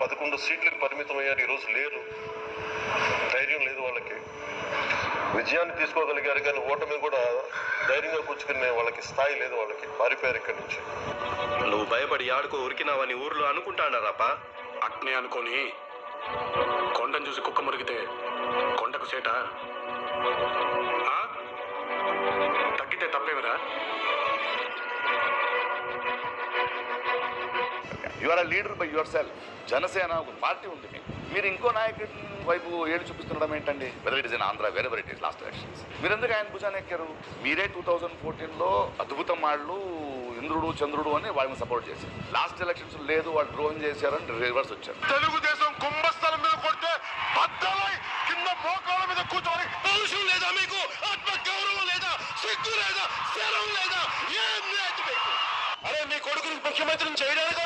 పదకొండు సీట్లకు పరిమితం అయ్యారు ఈరోజు లేరు. ధైర్యం లేదు వాళ్ళకి. విజయాన్ని తీసుకోగలిగారు కానీ ఓటమి కూడా ధైర్యంగా కూర్చుకునే వాళ్ళకి స్థాయి లేదు వాళ్ళకి. పారిపోయారు ఇక్కడి నుంచి. నువ్వు భయపడి ఆడుకో ఉరికినావని ఊర్లో అనుకుంటాడారప్పా అట్నే అనుకొని. కొండను చూసి కుక్క మురిగితే కొండకు సేట. ఆ? తగ్గితే తప్పేమిరా? You are leader by yourself Janasena ఒక పార్టీ ఉంది మీకు. మీరు ఇంకో నాయకుడి వైపు ఏడు చూపిస్తుండడం ఏంటండి? Weather it is in Andhra very very it is last elections మీరు ఎందుకు ఆయన భుజాన్ని ఎక్కారు? మీరే టూ థౌజండ్ ఫోర్టీన్లో అద్భుతం వాళ్ళు ఇంద్రుడు చంద్రుడు అని వాళ్ళని సపోర్ట్ చేశారు. లాస్ట్ ఎలక్షన్స్ లేదు వాళ్ళు ద్రోహం చేశారని రివర్స్ వచ్చారు. తెలుగుదేశం కుంభస్థలం మీద కొడితే బద్దలై కింద మోకాల మీద కూర్చొని పౌరుషం లేదా మీకు? ఆత్మ గౌరవం లేదా? సిగ్గు లేదా? శరం లేదా? ఏం లేదు మీకు. అరే మీ కొడుకుని ముఖ్యమంత్రిని చేయడానికి